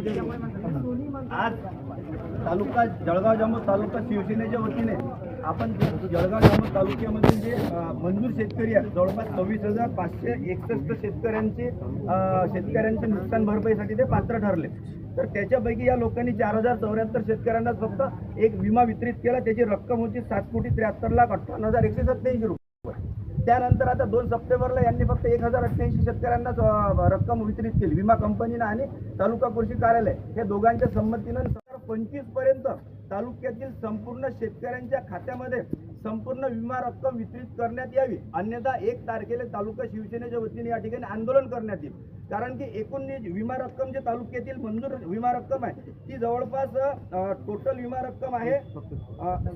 आज तालुका जळगाव जामोद तालुका शिवसेनेच्या वतीने आपण जळगाव जामोद तालुक्यामधील जे मंजूर शेतकरी आहेत जवळपास सव्वीस हजार पाचशे एकसष्ट शेतकऱ्यांचे शेतकऱ्यांचे नुकसान भरपाईसाठी ते पात्र ठरले. तर त्याच्यापैकी या लोकांनी चार हजार चौऱ्याहत्तर शेतकऱ्यांना फक्त एक विमा वितरित केला. त्याची रक्कम होती सात कोटी त्र्याहत्तर लाख अठ्ठावन्न हजार एकशे सत्त्याऐंशी रुपये. त्यानंतर आता दोन सप्टेंबरला यांनी फक्त एक हजार अठ्ठ्याऐंशी शेतकऱ्यांनाच रक्कम वितरित केली. विमा कंपनीनं आणि तालुका कृषी कार्यालय हे दोघांच्या संमतीनं पंचवीसपर्यंत तालुक्यातील संपूर्ण शेतकऱ्यांच्या खात्यामध्ये संपूर्ण विमा रक्कम वितरित करण्यात यावी. अन्यथा एक तारखेला तालुका शिवसेनेच्या वतीने या ठिकाणी आंदोलन करण्यात येईल. कारण की एकूण विमा रक्कम जे तालुक्यातील मंजूर विमा रक्कम आहे ती जवळपास टोटल विमा रक्कम आहे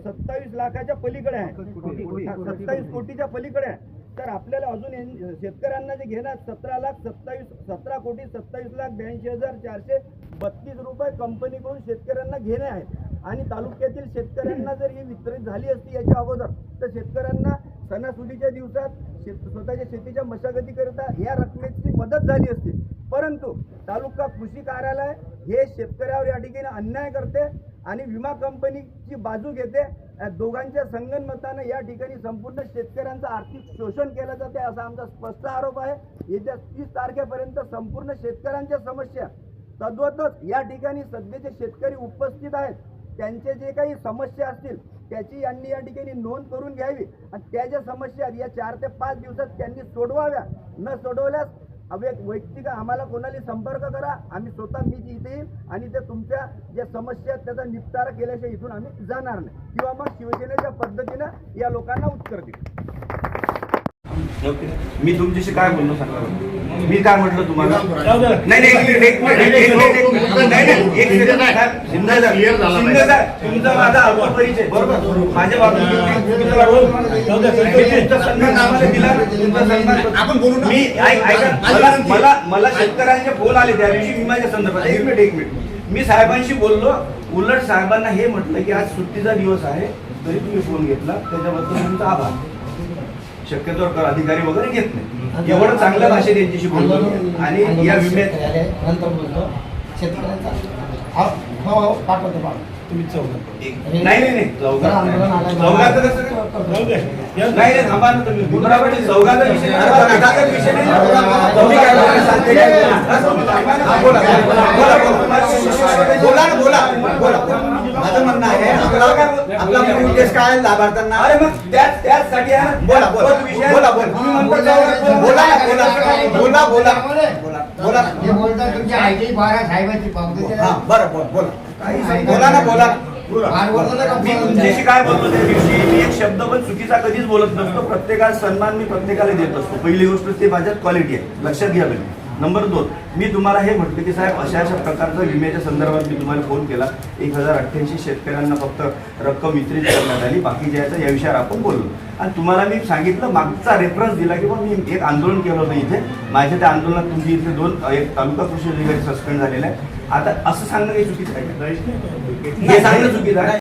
सत्तावीस लाखाच्या पलीकडे आहे. सत्तावीस कोटीच्या पलीकडे आहे. तर आपल्याला अजून शेतकऱ्यांना जे घेणार सतरा लाख सत्तावीस सतरा कोटी सत्तावीस लाख ब्याऐंशी हजार चारशे बत्तीस रुपये कंपनीकडून शेतकऱ्यांना घेणे आहे. आणि तालुक्यातील शेतकऱ्यांना जर ही वितरित झाली असती याच्या अगोदर तर शेतकऱ्यांना सणासुदीच्या दिवसात शेत स्वतःच्या शेतीच्या मशागतीकरिता या रकमेची मदत झाली असती. परंतु तालुका कृषी कार्यालय हे शेतकऱ्यावर या ठिकाणी अन्याय करते आणि विमा कंपनीची बाजू घेते. या दोघांच्या संगनमतानं या ठिकाणी संपूर्ण शेतकऱ्यांचं आर्थिक शोषण केलं जाते असा आमचा स्पष्ट आरोप आहे. येत्या तीस तारखेपर्यंत संपूर्ण शेतकऱ्यांच्या समस्या तद्वतच या ठिकाणी सध्याचे शेतकरी उपस्थित आहेत. त्यांचे जे काही समस्या असतील त्याची यांनी या ठिकाणी नोंद करून घ्यावी. आणि त्या ज्या समस्या आहेत, या चार ते पाच दिवसात त्यांनी सोडवाव्या. न सोडवल्यास अवे वैयक्तिक आम्हाला कोणाला संपर्क करा. आम्ही स्वतः मी इथे येईल आणि ते तुमच्या ज्या समस्या आहेत त्याचा निपटारा केल्याशिवाय इथून आम्ही जाणार नाही. किंवा मग शिवसेनेच्या पद्धतीनं या लोकांना उत्तर देऊ. मी तुमच्याशी काय बोलणं सांगणार मी काय म्हटलं तुम्हाला? नाही नाही एक मिनिट एक मिनिट एक मिनिट, एक मिनिट नाही नाही एक शिंदे साहेब, शिंदे. साहेब, तुमचा माझा परिचय बरोबर? माझ्या बाबतीत. मी दिला आपण बोलू. मी ऐक- मला. मला मला शेतकऱ्यांचे फोन आले त्या दिवशी विम्याच्या संदर्भात एक मिनिट एक मिनिट. मी साहेबांशी बोललो उलट साहेबांना हे म्हटलं की आज सुट्टीचा दिवस आहे तरी तुम्ही फोन घेतला त्याच्याबद्दल तुमचा आभार. शक्यतो कर अधिकारी वगैरे घेत नाही एवढं चांगल्या भाषेत यांच्याशी बोलतो. आणि या विम्यात नंतर बोलतो. शेतकऱ्यांचा हो हो हो, पाठवतो पाठवतो. तुम्ही चौघात नाही नाही नाही चौघात थांबा ना तुम्ही. चौघाचा विषय विषय नाही. बोला. बोला बोला. माझं म्हणणं आहे. आपला आपला मुख्य उद्देश काय आहे लाभार्थ्यांना? अरे मग त्याच त्याचसाठी. बोला बोला. तोच विषय. बोला बोला. तुम्ही म्हणता चौघात बोला. ना बोला बोला. बोला बोला. बोला हे तुमच्या आयटी बारा साहेबाची पावती हा बरं बोला बोला. काही सांगू बोला ना. बोला. मी तुमच्याशी काय बोलतो त्या दिवशी? मी एक शब्द पण चुकीचा कधीच बोलत नसतो. प्रत्येकाला सन्मान मी प्रत्येकाला देत असतो. पहिली गोष्ट ते माझ्यात क्वालिटी आहे. लक्षात घ्या तुम्ही. नंबर दोन मी तुम्हाला हे म्हटलं की साहेब अशा अशा प्रकारचा विम्याच्या संदर्भात मी तुम्हाला फोन केला. एक हजार अठ्ठ्याऐंशी शेतकऱ्यांना फक्त रक्कम वितरित करण्यात आली. बाकीच्या याचा या विषयावर आपण बोललो. आणि तुम्हाला मी सांगितलं मागचा रेफरन्स दिला की मी एक आंदोलन केलं होतं इथे. माझ्या त्या आंदोलनात तुमची इथे दोन एक तालुका कृषी अधिकारी सस्पेंड झालेला आहे आता असं सांगणं काही चुकीचं आहे? हे सांगणं चुकीचं आहे.